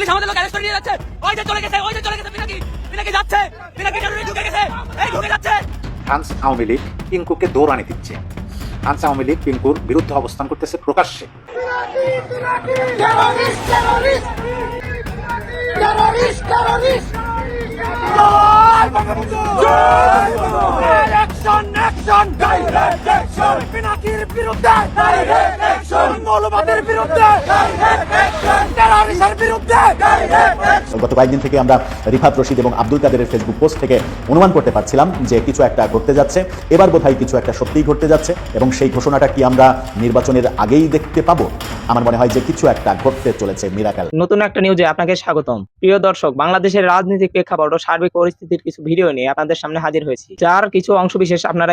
Police আমাদের লোক arrest করে নিয়ে যাচ্ছে ওই যে চলে গেছে ওই যে চলে গেছে পিনাকি পিনাকি যাচ্ছে পিনাকি টেরোরিস্ট ঢুকে গেছে এই ঢুকে যাচ্ছে ফ্রান্স আওয়ামী লীগ পিঙ্কুকে দৌড়ানি দিচ্ছে ফ্রান্স আওয়ামী লীগ পিঙ্কুর বিরুদ্ধে অবস্থান করতেছে প্রকাশ্যে Terrorist, terrorist! Terrorist, terrorist! Action action direct action পিনাকির বিরুদ্ধে! ডাইরেক্ট অ্যাকশন মৌলবাদের বিরুদ্ধে! ডাইরেক্ট অ্যাকশন টেরোরিস্টের বিরুদ্ধে! ডাইরেক্ট গত কয়েকদিন থেকে আমরা রিফাত রশিদ এবং আব্দুল কাদেরের ফেসবুক পোস্ট থেকে অনুমান করতে পারছিলাম যে কিছু একটা ঘটতে যাচ্ছে। এবার বোধহয় কিছু একটা সত্যিই ঘটতে যাচ্ছে এবং সেই ঘোষণাটা কি আমরা নির্বাচনের আগেই দেখতে পাবো? আমার মনে হয় যে কিছু একটা ঘটতে চলেছে মিরাকাল নতুন একটা নিউজে আপনাকে স্বাগতম। প্রিয় দর্শক বাংলাদেশের রাজনৈতিক প্রেক্ষাপট ও সার্বিক পরিস্থিতির কিছু ভিডিও নিয়ে আপনাদের সামনে হাজির হয়েছি। যার কিছু অংশবিশেষ আপনারা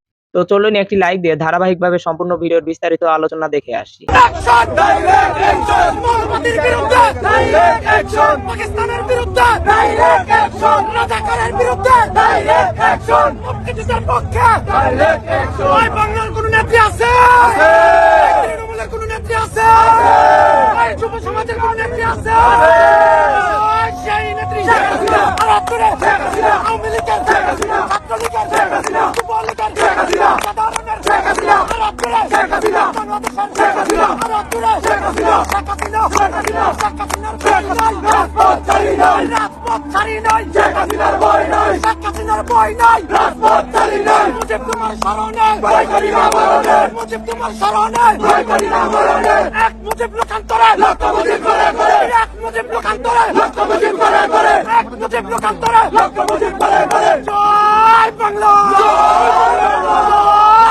তো চলুন একটি লাইক দিয়ে ধারাবাহিকভাবে সম্পূর্ণ ভিডিওর বিস্তারিত আলোচনা দেখে আসি। অ্যাকশন ডাইরেক্ট অ্যাকশন মৌলবাদের বিরুদ্ধে ডাইরেক্ট অ্যাকশন পাকিস্তানের বিরুদ্ধে ডাইরেক্ট অ্যাকশন রাজাকারের বিরুদ্ধে ডাইরেক্ট অ্যাকশন মুক্তিযুদ্ধের পক্ষে ডাইরেক্ট অ্যাকশন ওই বাংলার কোন নেত্রী আছে? আছে। তৃণমূলের কোন নেত্রী আছে। আছে ওই যুব সমাজের কোন নেত্রী আছে আছে ওই সেই নেত্রী শেখ হাসিনা আর আত্মরে শেখ হাসিনা আওয়ামী লীগের শেখ হাসিনা ছাত্রলীগের শেখ হাসিনা যুবলীগের শেখ হাসিনা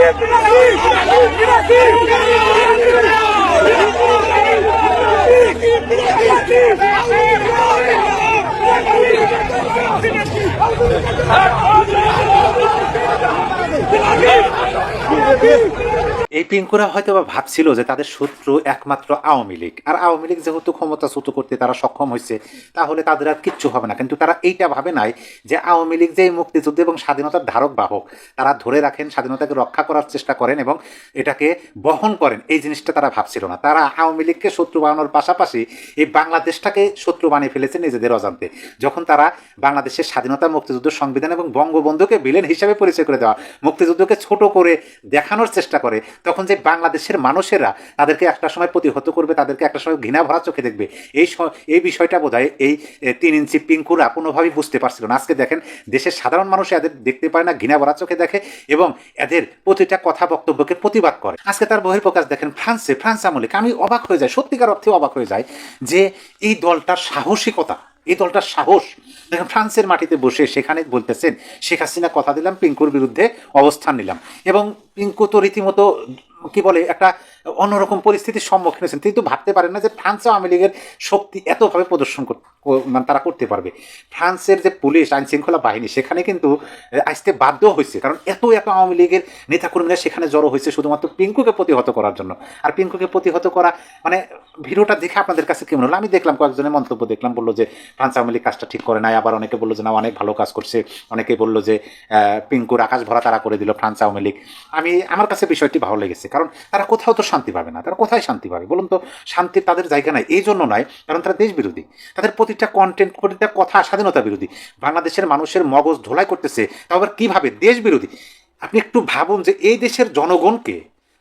Pinaki, terrorist! এই পিঙ্কুরা হয়তো বা ভাবছিল যে তাদের শত্রু একমাত্র আওয়ামী লীগ। আর আওয়ামী লীগ যেহেতু ক্ষমতাচ্যুত করতে তারা সক্ষম হয়েছে, তাহলে তাদের আর কিচ্ছু হবে না। কিন্তু তারা এইটা ভাবে নাই যে আওয়ামী লীগ যে মুক্তিযুদ্ধ এবং স্বাধীনতার ধারক বাহক তারা ধরে রাখেন, স্বাধীনতাকে রক্ষা করার চেষ্টা করেন এবং এটাকে বহন করেন। এই জিনিসটা তারা ভাবছিল না। তারা আওয়ামী লীগকে শত্রু বানানোর পাশাপাশি এই বাংলাদেশটাকে শত্রু বানিয়ে ফেলেছে নিজেদের অজান্তে। যখন তারা বাংলাদেশের স্বাধীনতা মুক্তিযুদ্ধ সংবিধান এবং বঙ্গবন্ধুকে ভিলেন হিসাবে পরিচয় করে দেওয়া, মুক্তিযুদ্ধকে ছোট করে দেখানোর চেষ্টা করে, তখন যে বাংলাদেশের মানুষেরা তাদেরকে একটা সময় প্রতিহত করবে, তাদেরকে একটা সময় ঘৃণা ভরা চোখে দেখবে, এই এই বিষয়টা বোধ এই তিন ইঞ্চি পিঙ্কুরা কোনোভাবেই বুঝতে পারছিল না। আজকে দেখেন, দেশের সাধারণ মানুষ এদের দেখতে পায় না, ঘৃণা ভরা চোখে দেখে এবং এদের প্রতিটা কথা বক্তব্যকে প্রতিবাদ করে। আজকে তার বহির্প্রকাশ দেখেন ফ্রান্সে, ফ্রান্স আমলিক আমি অবাক হয়ে যাই, সত্যিকার অর্থে অবাক হয়ে যায় যে এই দলটার সাহসিকতা, এই দলটার সাহস দেখেন ফ্রান্সের মাটিতে বসে সেখানে বলতেছেন, শেখ হাসিনা কথা দিলাম, পিঙ্কুর বিরুদ্ধে অবস্থান নিলাম। এবং পিঙ্কু তো রীতিমতো, কি বলে, একটা অন্যরকম পরিস্থিতির সম্মুখীন হয়েছেন। তিনি তো ভাবতে পারেন না যে ফ্রান্স আওয়ামী লীগের শক্তি এতভাবে প্রদর্শন কর- কো- মানে তারা করতে পারবে। ফ্রান্সের যে পুলিশ আইন শৃঙ্খলা বাহিনী, সেখানে কিন্তু আসতে বাধ্য হয়েছে। কারণ এত এত আওয়ামী লীগের নেতাকর্মীরা সেখানে জড়ো হয়েছে শুধুমাত্র পিঙ্কুকে প্রতিহত করার জন্য। আর পিঙ্কুকে প্রতিহত করা মানে ভিডিওটা দেখে আপনাদের কাছে কেমন হলো? আমি দেখলাম, কয়েকজনের মন্তব্য দেখলাম, বলল যে, ফ্রান্স আওয়ামী লীগ কাজটা ঠিক করে নাই। আবার অনেকে বলল যে, না, অনেক ভালো কাজ করছে। অনেকে বলল যে পিঙ্কুর আকাশ ভরা তারা করে দিল, ফ্রান্স আওয়ামী লীগ। আমি, আমার কাছে বিষয়টি ভালো লেগেছে। কারণ তারা কোথাও তো শান্তি পাবে না। তারা কোথায় শান্তি পাবে? বলুন তো, শান্তির তাদের জায়গা নাই। এই জন্য নয়, কারণ তারা দেশ বিরোধী তাদের প্রতিটা কন্টেন্ট প্রতিটা কথা স্বাধীনতা বিরোধী। বাংলাদেশের মানুষের মগজ ধোলাই করতেছে তা আবার কীভাবে? দেশ বিরোধী। আপনি একটু ভাবুন যে এই দেশের জনগণকে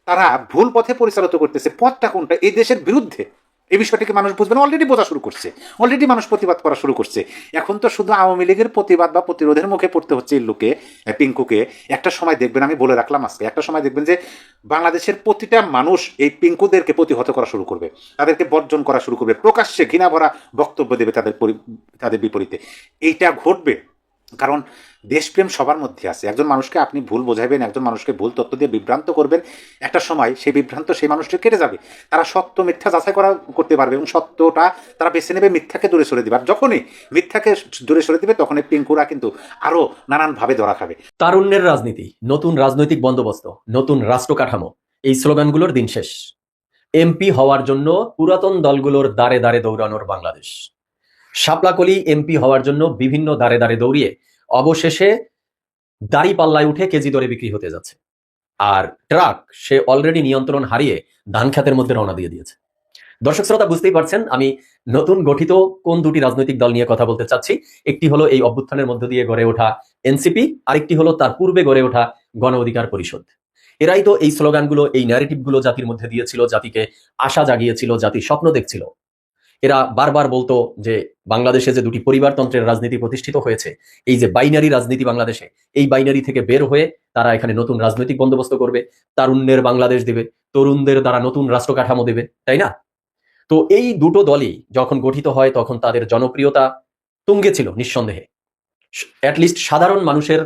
তারা ভুল পথে পরিচালিত করতেছে, পথটা কোনটা? এই দেশের বিরুদ্ধে। এই বিষয়টিকে মানুষ বুঝবে না অলরেডি বোঝা শুরু করছে। অলরেডি মানুষ প্রতিবাদ করা শুরু করছে। এখন তো শুধু আওয়ামী লীগের প্রতিবাদ বা প্রতিরোধের মুখে পড়তে হচ্ছে এই লোকে পিঙ্কুকে। একটা সময় দেখবেন, আমি বলে রাখলাম আজকে, একটা সময় দেখবেন যে বাংলাদেশের প্রতিটা মানুষ এই পিঙ্কুদেরকে প্রতিহত করা শুরু করবে। তাদেরকে বর্জন করা শুরু করবে। প্রকাশ্যে ঘৃণা ভরা বক্তব্য দেবে তাদের তাদের বিপরীতে। এইটা ঘটবে। কারণ দেশপ্রেম সবার মধ্যে আছে। একজন মানুষকে আপনি ভুল বোঝাবেন একজন মানুষকে ভুল তথ্য দিয়ে বিভ্রান্ত করবেন, একটা সময় সেই বিভ্রান্ত সেই মানুষটি কেটে যাবে। তারা সত্য মিথ্যা যাচাই করা করতে পারবে এবং সত্যটা তারা বেছে নেবে মিথ্যাকে দূরে সরে দিবে। আর যখনই মিথ্যাকে দূরে সরে দিবে, তখনই পিঙ্কুরা কিন্তু আরও নানানভাবে ধরা খাবে। তারুণ্যের রাজনীতি, নতুন রাজনৈতিক বন্দোবস্ত, নতুন রাষ্ট্র কাঠামো, এই স্লোগানগুলোর দিন শেষ। এমপি হওয়ার জন্য পুরাতন দলগুলোর দাঁড়ে দাঁড়ে দৌড়ানোর বাংলাদেশ। শাপলাকলি এমপি হওয়ার জন্য বিভিন্ন দাঁড়ে দাঁড়ে দৌড়িয়ে অবশেষে দাড়ি পাল্লায় উঠে কেজি দরে বিক্রি হতে যাচ্ছে। আর ট্রাক, সে অলরেডি নিয়ন্ত্রণ হারিয়ে ধান খাতের মধ্যে রওনা দিয়ে দিয়েছে। দর্শক শ্রোতা, বুঝতেই পারছেন, আমি নতুন গঠিত কোন দুটি রাজনৈতিক দল নিয়ে কথা বলতে চাচ্ছি। একটি হলো এই অভ্যুত্থানের মধ্য দিয়ে গড়ে ওঠা এনসিপি, আরেকটি হলো তার পূর্বে গড়ে ওঠা গণ অধিকার পরিষদ। এরাই তো এই স্লোগানগুলো, এই ন্যারেটিভগুলো জাতির মধ্যে দিয়েছিল, জাতিকে আশা জাগিয়েছিল জাতি স্বপ্ন দেখছিল। এরা বারবার বলতো যে বাংলাদেশে যে দুটি পরিবারতন্ত্রের রাজনীতি প্রতিষ্ঠিত হয়েছে, এই যে বাইনারি রাজনীতি বাংলাদেশে, এই বাইনারি থেকে বের হয়ে তারা এখানে নতুন রাজনৈতিক বন্দোবস্ত করবে, তারুণ্যের বাংলাদেশ দেবে, তরুণদের দ্বারা নতুন রাষ্ট্র কাঠামো দেবে, তাই না? তো এই দুটো দলই যখন গঠিত হয়, তখন তাদের জনপ্রিয়তা তুঙ্গে ছিল নিঃসন্দেহে। অ্যাটলিস্ট সাধারণ মানুষের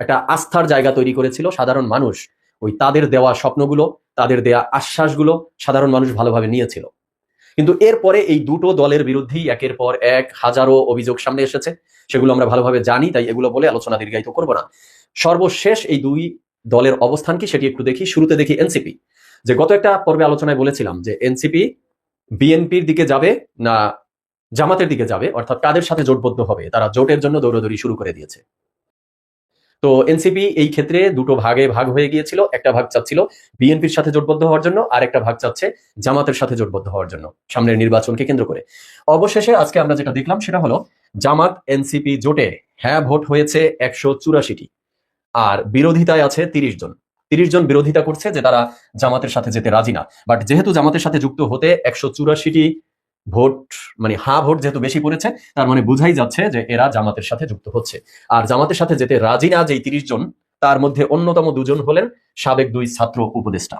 একটা আস্থার জায়গা তৈরি করেছিল। সাধারণ মানুষ ওই তাদের দেওয়া স্বপ্নগুলো, তাদের দেয়া আশ্বাসগুলো সাধারণ মানুষ ভালোভাবে নিয়েছিল। কিন্তু এরপরে এই দুটো দলের বিরুদ্ধেই একের পর এক হাজারো অভিযোগ সামনে এসেছে। সেগুলো আমরা ভালোভাবে জানি, তাই এগুলো বলে আলোচনা দীর্ঘায়িত করব না। সর্বশেষ এই দুই দলের অবস্থান কি সেটি একটু দেখি। শুরুতে দেখি এনসিপি। যে গত একটা পর্বে আলোচনায় বলেছিলাম যে এনসিপি বিএনপির দিকে যাবে না জামাতের দিকে যাবে, অর্থাৎ কাদের সাথে জোটবদ্ধ হবে, তারা জোটের জন্য দৌড়দৌড়ি শুরু করে দিয়েছে। তো এনসিপি এই ক্ষেত্রে দুটো ভাগে ভাগ হয়ে গিয়েছিল। একটা ভাগ চাচ্ছিল বিএনপির সাথে জোটবদ্ধ হওয়ার জন্য, আর একটা ভাগ চাচ্ছে জামাতের সাথে জোটবদ্ধ হওয়ার জন্য, সামনের নির্বাচনকে কেন্দ্র করে। অবশেষে আজকে আমরা যেটা দেখলাম সেটা হলো, জামাত এনসিপি জোটে হ্যাঁ ভোট হয়েছে একশো চুরাশিটি, আর বিরোধিতায় আছে তিরিশ জন। তিরিশ জন বিরোধিতা করছে যে তারা জামাতের সাথে যেতে রাজি না। বাট যেহেতু জামাতের সাথে যুক্ত হতে একশো চুরাশিটি ভোট মানে হা ভোট যেহেতু বেশি পড়েছে, তার মানে বুঝাই যাচ্ছে যে এরা জামাতের সাথে যুক্ত হচ্ছে। আর জামাতের সাথে যেতে রাজি না যেই তিরিশ জন, তার মধ্যে অন্যতম দুজন হলেন সাবেক দুই ছাত্র উপদেষ্টা।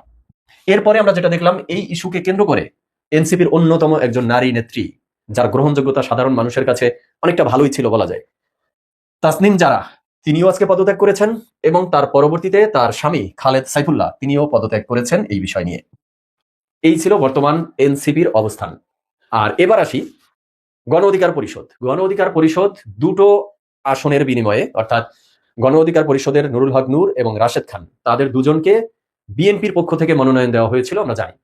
এরপরে আমরা যেটা দেখলাম, এই ইস্যুকে কেন্দ্র করে এনসিপির অন্যতম একজন নারী নেত্রী, যার গ্রহণযোগ্যতা সাধারণ মানুষের কাছে অনেকটা ভালোই ছিল বলা যায়। তাসনিম যারা তিনিও আজকে পদত্যাগ করেছেন এবং তার পরবর্তীতে তার স্বামী খালেদ সাইফুল্লাহ, তিনিও পদত্যাগ করেছেন এই বিষয় নিয়ে। এই ছিল বর্তমান এনসিপির অবস্থান। আর এবার আসি গণ অধিকার পরিষদ। গণ অধিকার পরিষদ দুটো আসনের বিনিময়ে, অর্থাৎ গণ অধিকার পরিষদের নুরুল হক নূর এবং রাশেদ খান, তাদের দুজনকে বিএনপির পক্ষ থেকে মনোনয়ন দেওয়া হয়েছিল, আমরা জানি।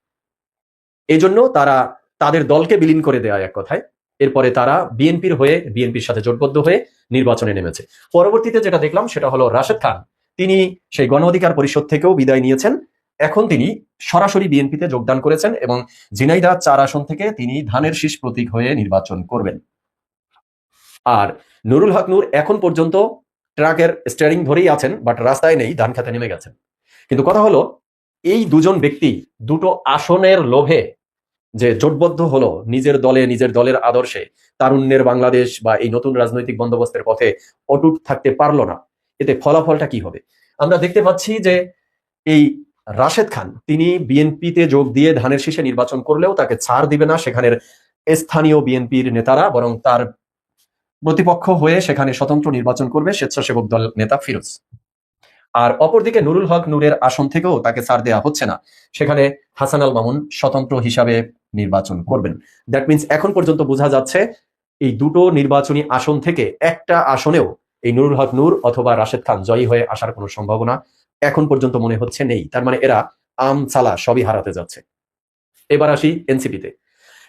এই জন্য তারা তাদের দলকে বিলীন করে দেওয়া এক কথায়। এরপরে তারা বিএনপির হয়ে, বিএনপির সাথে জোটবদ্ধ হয়ে নির্বাচনে নেমেছে। পরবর্তীতে যেটা দেখলাম সেটা হলো রাশেদ খান। তিনি সেই গণ অধিকার পরিষদ থেকেও বিদায় নিয়েছেন। এখন তিনি সরাসরি বিএনপিতে যোগদান করেছেন এবং ঝিনাইদা চার আসন থেকে তিনি ধানের শীষ প্রতীক হয়ে নির্বাচন করবেন। আর নুরুল হক নূর এখন পর্যন্ত ট্রাকের স্টিয়ারিং ধরেই আছেন বাট রাস্তায় নেই, ধান খাতে নেমে গেছেন। কিন্তু কথা হলো, এই দুজন ব্যক্তি দুটো আসনের লোভে যে জোটবদ্ধ হলো নিজের দলে, নিজের দলের আদর্শে, তারুণ্যের বাংলাদেশ বা এই নতুন রাজনৈতিক বন্দোবস্তের পথে অটুট থাকতে পারল না। এতে ফলাফলটা কি হবে? আমরা দেখতে পাচ্ছি যে এই রাশেদ খান, তিনি বিএনপিতে যোগ দিয়ে ধানের শীষে নির্বাচন করলেও তাকে ছাড় দিবে না সেখানের স্থানীয় বিএনপির নেতারা, বরং তার প্রতিপক্ষ হয়ে সেখানে স্বতন্ত্র নির্বাচন করবে স্বেচ্ছাসেবক দল নেতা ফিরোজ। আর অপরদিকে নুরুল হক নূরের আসন থেকেও তাকে ছাড় দেওয়া হচ্ছে না, সেখানে হাসান আল মামুন স্বতন্ত্র হিসাবে নির্বাচন করবেন। দ্যাট মিনস এখন পর্যন্ত বোঝা যাচ্ছে এই দুটো নির্বাচনী আসন থেকে একটা আসনেও এই নুরুল হক নূর অথবা রাশেদ খান জয়ী হয়ে আসার কোনো সম্ভাবনা এখন পর্যন্ত মনে হচ্ছে নেই। তার মানে এরা আম চালা সবই হারাতে যাচ্ছে। এবার আসি এনসিপিতে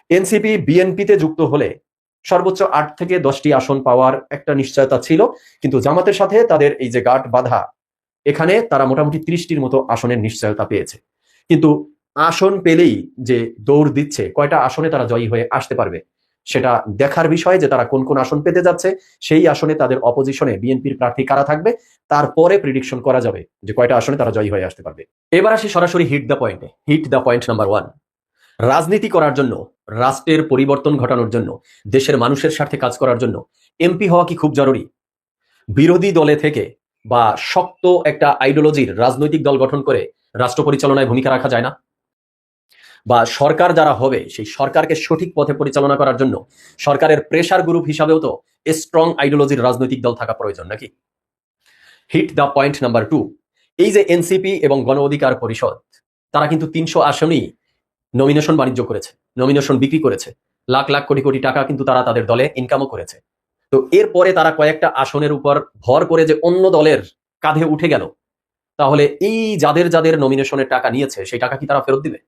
এনসিপি বিএনপিতে যুক্ত হলে সর্বোচ্চ আট থেকে দশটি আসন পাওয়ার একটা নিশ্চয়তা ছিল, কিন্তু জামাতের সাথে তাদের এই যে গাঁট বাধা, এখানে তারা মোটামুটি ত্রিশটির মতো আসনের নিশ্চয়তা পেয়েছে। কিন্তু আসন পেলেই যে দৌড় দিচ্ছে, কয়টা আসনে তারা জয়ী হয়ে আসতে পারবে? সেটা দেখার বিষয় যে তারা কোন কোন আসন পেতে যাচ্ছে। সেই আসনে তাদের অপোজিশনে বিএনপির প্রার্থী কারা থাকবে? তারপরে প্রিডিকশন করা যাবে যে কয়টা আসনে তারা জয়ী হয়ে আসতে পারবে। এবার আসি সরাসরি হিট দ্য পয়েন্টে hit the point number one রাজনীতি করার জন্য, রাষ্ট্রের পরিবর্তন ঘটানোর জন্য, দেশের মানুষের স্বার্থে কাজ করার জন্য এমপি হওয়া কি খুব জরুরি? বিরোধী দলে থেকে বা শক্ত একটা আইডিওলজির রাজনৈতিক দল গঠন করে রাষ্ট্র পরিচালনায় ভূমিকা রাখা যায় না। বা সরকার যারা হবে, সেই সরকারকে সঠিক পথে পরিচালনা করার জন্য সরকারের প্রেসার গ্রুপ হিসাবেও তো স্ট্রং আইডিওলজির রাজনৈতিক দল থাকা প্রয়োজন নাকি? Hit the point number two এই যে এনসিপি এবং গণ অধিকার পরিষদ, তারা কিন্তু তিনশো আসনেই নমিনেশন বাণিজ্য করেছে নমিনেশন বিক্রি করেছে। লাখ লাখ কোটি কোটি টাকা কিন্তু তারা তাদের দলে ইনকামও করেছে। তো এরপরে তারা কয়েকটা আসনের উপর ভর করে যে অন্য দলের কাঁধে উঠে গেল, তাহলে এই যাদের যাদের নমিনেশনের টাকা নিয়েছে, সেই টাকা কি তারা ফেরত দিবে?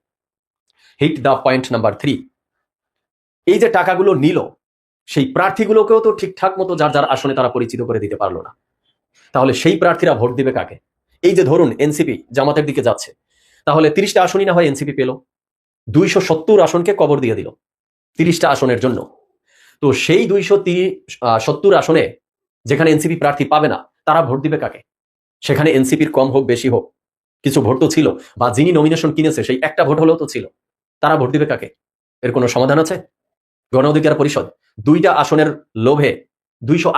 Hit the point number three এই যে টাকাগুলো নিল, সেই প্রার্থীগুলোকেও তো ঠিকঠাক মতো যার যার আসনে তারা পরিচিত করে দিতে পারল না। তাহলে সেই প্রার্থীরা ভোট দিবে কাকে? এই যে ধরুন এনসিপি জামাতের দিকে যাচ্ছে, তাহলে তিরিশটা আসনই না হয় এনসিপি পেল? দুইশো সত্তর আসনকে কবর দিয়ে দিল তিরিশটা আসনের জন্য। তো সেই দুইশো সত্তর আসনে যেখানে এনসিপি প্রার্থী পাবে না, তারা ভোট দিবে কাকে? সেখানে এনসিপির কম হোক, বেশি হোক, কিছু ভোট তো ছিল, বা যিনি নমিনেশন কিনেছে, সেই একটা ভোট হলেও তো ছিল। তারা ভোট দিবে কাকে? এর কোনো সমাধান আছে? গণ অধিকার পরিষদ দুইটা আসনের লোভে দুইশো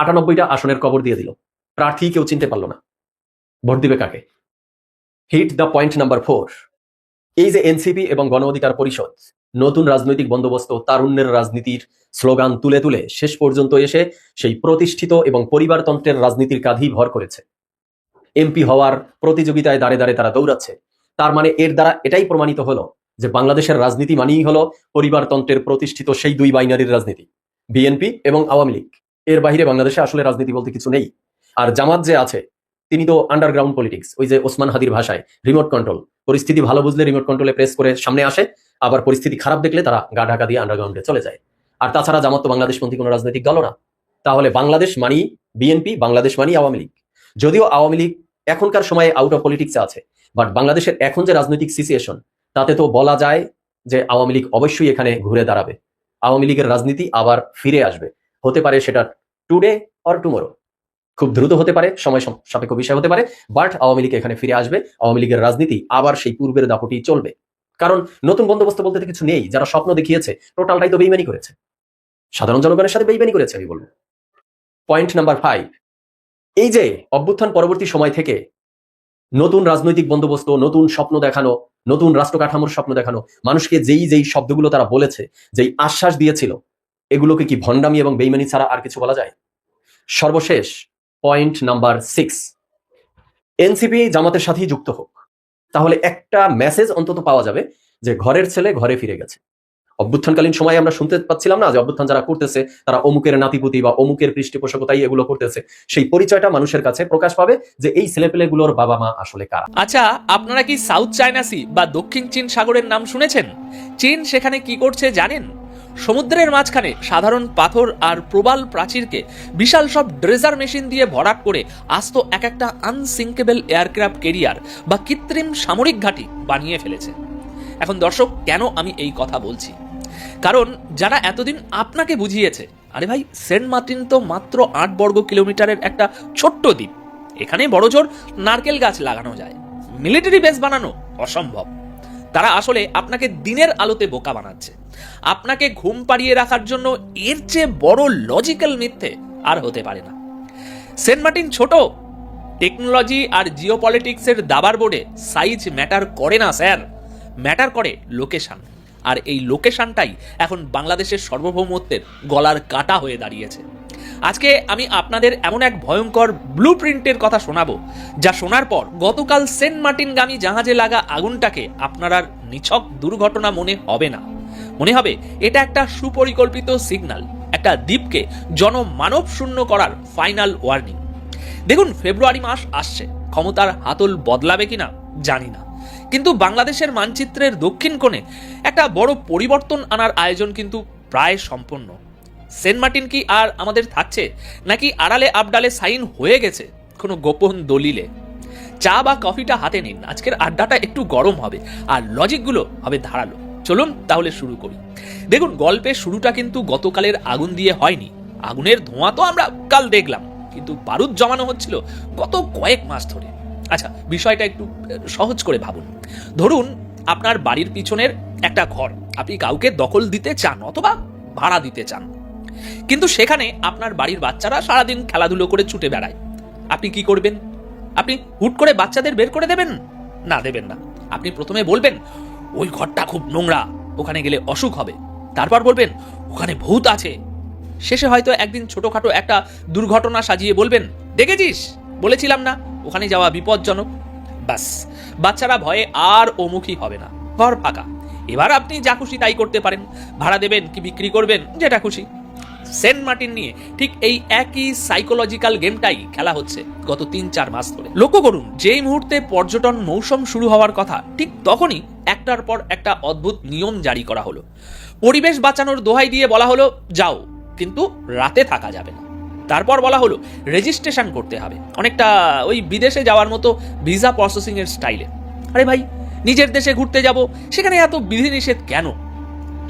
আসনের কবর দিয়ে দিল। প্রার্থী কেউ চিনতে পারল না। ভোট দিবে কাকে? Hit the point number four এই যে এনসিপি এবং গণ অধিকার পরিষদ নতুন রাজনৈতিক বন্দোবস্ত তারুণ্যের রাজনীতির স্লোগান তুলে তুলে শেষ পর্যন্ত এসে সেই প্রতিষ্ঠিত এবং পরিবারতন্ত্রের রাজনীতির কাঁধেই ভর করেছে। এমপি হওয়ার প্রতিযোগিতায় দাঁড়ে দাঁড়ে তারা দৌড়াচ্ছে। তার মানে এর দ্বারা এটাই প্রমাণিত হলো যে বাংলাদেশের রাজনীতি মানেই হলো পরিবারতন্ত্রের প্রতিষ্ঠিত সেই দুই বাইনারির রাজনীতি, বিএনপি এবং আওয়ামী লীগ। এর বাইরে বাংলাদেশে আসলে রাজনীতি বলতে কিছু নেই। আর জামাত যে আছে, তিনি তো আন্ডারগ্রাউন্ড পলিটিক্স ওই যে ওসমান হাদির ভাষায় রিমোট কন্ট্রোল পরিস্থিতি ভালো বুঝলে রিমোট কন্ট্রোলে প্রেস করে সামনে আসে, আবার পরিস্থিতি খারাপ দেখলে তারা গা ঢাকা দিয়ে আন্ডারগ্রাউন্ডে চলে যায়। আর তাছাড়া জামাত তো বাংলাদেশপন্থী কোনো রাজনৈতিক দল না। তাহলে বাংলাদেশ মানি বিএনপি, বাংলাদেশ মানি আওয়ামী লীগ। যদিও আওয়ামী লীগ এখনকার সময়ে আউট অফ পলিটিক্সে আছে বাট বাংলাদেশের এখন যে রাজনৈতিক সিচুয়েশন তাতে তো বলা যায় যে আওয়ামী লীগ অবশ্যই এখানে ঘুরে দাঁড়াবে। আওয়ামী লীগের রাজনীতি আবার ফিরে আসবে। হতে পারে সেটা টুডে অর টুমোরো খুব দ্রুত হতে পারে, সময় সম- সাপেক্ষ বিষয় হতে পারে বাট আওয়ামী লীগ এখানে ফিরে আসবে, আওয়ামী লীগের রাজনীতি আবার সেই পূর্বের দাপটি চলবে। কারণ নতুন বন্দোবস্ত বলতে কিছু নেই, যারা স্বপ্ন দেখিয়েছে, টোটালটাই তো বেইমানি করেছে। সাধারণ জনগণের সাথে বেইমানি করেছে, আমি বলব। পয়েন্ট নাম্বার ফাইভ এই যে অভ্যুত্থান পরবর্তী সময় থেকে নতুন রাজনৈতিক বন্দোবস্ত, নতুন স্বপ্ন দেখানো নতুন রাষ্ট্র কাঠামোর স্বপ্ন দেখানো, মানুষকে যেই যেই শব্দগুলো তারা বলেছে, যেই আশ্বাস দিয়েছিল, এগুলোকে কি ভণ্ডামি এবং বেইমানি ছাড়া আর কিছু বলা যায়? সর্বশেষ পয়েন্ট নাম্বার সিক্স এনসিপি জামাতের সাথেই যুক্ত হোক। তাহলে একটা মেসেজ অন্তত পাওয়া যাবে যে ঘরের ছেলে ঘরে ফিরে গেছে। অভ্যুত্থানকালীন সময়ে আমরা শুনতে পাচ্ছিলাম না যে অভ্যুত্থান যারা করতেছে, তারা অমুকের নাতিপুতি বা অমুকের পৃষ্ঠপোষকতাই এগুলো করতেছে। সেই পরিচয়টা মানুষের কাছে প্রকাশ পাবে যে এই ছেলেপেলেগুলোর বাবা মা আসলে কারা। আচ্ছা আপনারা কি সাউথ চায়না সি বা দক্ষিণ চীন সাগরের নাম শুনেছেন? চীন সেখানে কি করছে জানেন? সমুদ্রের মাঝখানে সাধারণ পাথর আর প্রবাল প্রাচীরকে বিশাল সব ড্রেজার মেশিন দিয়ে ভরাট করে আস্ত এক একটা আনসিঙ্কেবল এয়ারক্রাফট কেরিয়ার বা কৃত্রিম সামরিক ঘাঁটি বানিয়ে ফেলেছে। এখন দর্শক, কেন আমি এই কথা বলছি? কারণ যারা এতদিন আপনাকে বুঝিয়েছে, আরে ভাই, সেন্ট মার্টিন তো মাত্র আট বর্গ কিলোমিটারের একটা ছোট্ট দ্বীপ। এখানে বড় জোর নারকেল গাছ লাগানো যায়। মিলিটারি বেস বানানো অসম্ভব। তারা আসলে আপনাকে দিনের আলোতে বোকা বানাচ্ছে। আপনাকে ঘুম পাড়িয়ে রাখার জন্য এর চেয়ে বড় লজিক্যাল মিথ্যে আর হতে পারে না। সেন্ট মার্টিন ছোট। টেকনোলজি আর জিওপলিটিক্সের দাবার বোর্ডে সাইজ ম্যাটার করে না, স্যার। ম্যাটার করে লোকেশন। আর এই লোকেশনটাই এখন বাংলাদেশের সার্বভৌমত্বের গলার কাটা হয়ে দাঁড়িয়েছে। আজকে আমি আপনাদের এমন এক ভয়ঙ্কর ব্লু প্রিন্টের কথা শোনাবো, যা শোনার পর গতকাল সেন্ট মার্টিনগামী জাহাজে লাগা আগুনটাকে আপনার আর নিছক দুর্ঘটনা মনে হবে না। মনে হবে, এটা একটা সুপরিকল্পিত সিগন্যাল একটা দ্বীপকে জনমানব শূন্য করার ফাইনাল ওয়ার্নিং দেখুন, ফেব্রুয়ারি মাস আসছে, ক্ষমতার হাতল বদলাবে কিনা জানি না। কিন্তু বাংলাদেশের মানচিত্রের দক্ষিণ কোণে একটা বড় পরিবর্তন আনার আয়োজন কিন্তু প্রায় সম্পন্ন সেন্ট মার্টিন কি আর আমাদের থাকছে, নাকি আড়ালে আবডালে সাইন হয়ে গেছে কোনো গোপন দলিলে? চা বা কফিটা হাতে নিন, আজকের আড্ডাটা একটু গরম হবে আর লজিকগুলো হবে ধারালো। চলুন তাহলে শুরু করি। দেখুন, গল্পের শুরুটা কিন্তু গতকালের আগুন দিয়ে হয়নি। আগুনের ধোঁয়া তো আমরা কাল দেখলাম, কিন্তু বারুদ জমানো হচ্ছিল গত কয়েক মাস ধরে। আচ্ছা বিষয়টা একটু সহজ করে ভাবুন। ধরুন, আপনার বাড়ির পিছনের একটা ঘর, আপনি কাউকে দখল দিতে চান অথবা ভাড়া দিতে চান। কিন্তু সেখানে আপনার বাড়ির বাচ্চারা সারাদিন খেলাধুলো করে ছুটে বেড়ায়। আপনি কি করবেন? আপনি হুট করে বাচ্চাদের বের করে দেবেন? না দেবেন না। আপনি প্রথমে বলবেন, ওই ঘরটা খুব নোংরা, ওখানে গেলে অসুখ হবে। তারপর বলবেন, ওখানে ভূত আছে। শেষে হয়তো একদিন ছোটখাটো একটা দুর্ঘটনা সাজিয়ে বলবেন, দেখেছিস? বলেছিলাম না, ওখানে যাওয়া বিপজ্জনক। ব্যাস, বাচ্চারা ভয়ে আর ওমুখী হবে না, ঘর ফাঁকা। এবার আপনি যা খুশি তাই করতে পারেন। ভাড়া দেবেন কি বিক্রি করবেন, যেটা খুশি। সেন্ট মার্টিন নিয়ে ঠিক এই একই সাইকোলজিক্যাল গেমটাই খেলা হচ্ছে গত তিন চার মাস ধরে। লক্ষ্য করুন, যেই মুহূর্তে পর্যটন মৌসুম শুরু হওয়ার কথা, ঠিক তখনই একটার পর একটা অদ্ভুত নিয়ম জারি করা হলো। পরিবেশ বাঁচানোর দোহাই দিয়ে বলা হলো, যাও, কিন্তু রাতে থাকা যাবে না। তারপর বলা হলো রেজিস্ট্রেশন করতে হবে। অনেকটা ওই বিদেশে যাওয়ার মতো ভিসা প্রসেসিং এর স্টাইলে আরে ভাই, নিজের দেশে ঘুরতে যাব, সেখানে এত বিধিনিষেধ কেন?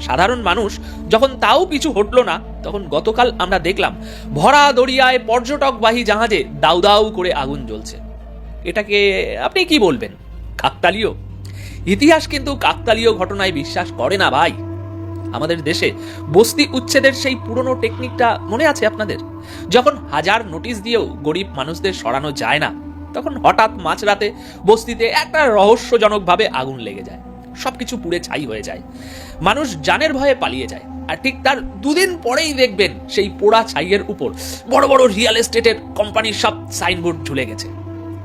সাধারণ মানুষ যখন তাও কিছু হটলো না, তখন গতকাল আমরা দেখলাম, ভরা দরিয়ায় পর্যটকবাহী জাহাজে দাউ দাউ করে আগুন জ্বলছে। এটাকে আপনি কি বলবেন? কাকতালীয়? ইতিহাস কিন্তু কাকতালীয় ঘটনায় বিশ্বাস করে না ভাই। আমাদের দেশে বস্তি উচ্ছেদের সেই পুরনো টেকনিকটা মনে আছে আপনাদের? যখন হাজার নোটিশ দিয়েও গরিব মানুষদের সরানো যায় না, তখন হঠাৎ মাঝরাতে বস্তিতে একটা রহস্যজনকভাবে আগুন লেগে যায়। সবকিছু পুড়ে ছাই হয়ে যায়। মানুষ জানের ভয়ে পালিয়ে যায়। আর ঠিক তার দুদিন পরেই দেখবেন সেই পোড়া ছাইয়ের উপর বড় বড় রিয়েল এস্টেটের কোম্পানির সব সাইনবোর্ড ঝুলে গেছে।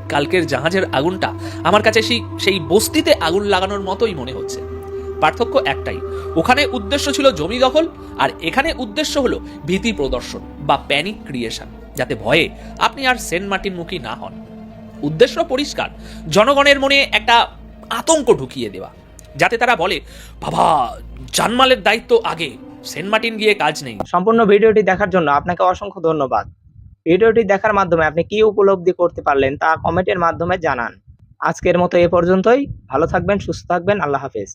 কালকের জাহাজের আগুনটা আমার কাছে সেই সেই বস্তিতে আগুন লাগানোর মতোই মনে হচ্ছে। পার্থক্য একটাই। ওখানে উদ্দেশ্য ছিল জমি দখল, আর এখানে উদ্দেশ্য হলো ভীতি প্রদর্শন বা প্যানিক ক্রিয়েশন যাতে ভয়ে আপনি আর সেন্ট মার্টিন মুখী না হন। উদ্দেশ্য পরিষ্কার, জনগণের মনে একটা আতঙ্ক ঢুকিয়ে দেওয়া, যাতে তারা বলে, বাবা, জানমালের দায়িত্ব আগে, সেন্ট মার্টিন গিয়ে কাজ নেই। সম্পূর্ণ ভিডিওটি দেখার জন্য আপনাকে অসংখ্য ধন্যবাদ। ভিডিওটি দেখার মাধ্যমে আপনি কি উপলব্ধি করতে পারলেন তা কমেন্টের মাধ্যমে জানান। আজকের মতো এ পর্যন্তই। ভালো থাকবেন, সুস্থ থাকবেন। আল্লাহ হাফেজ।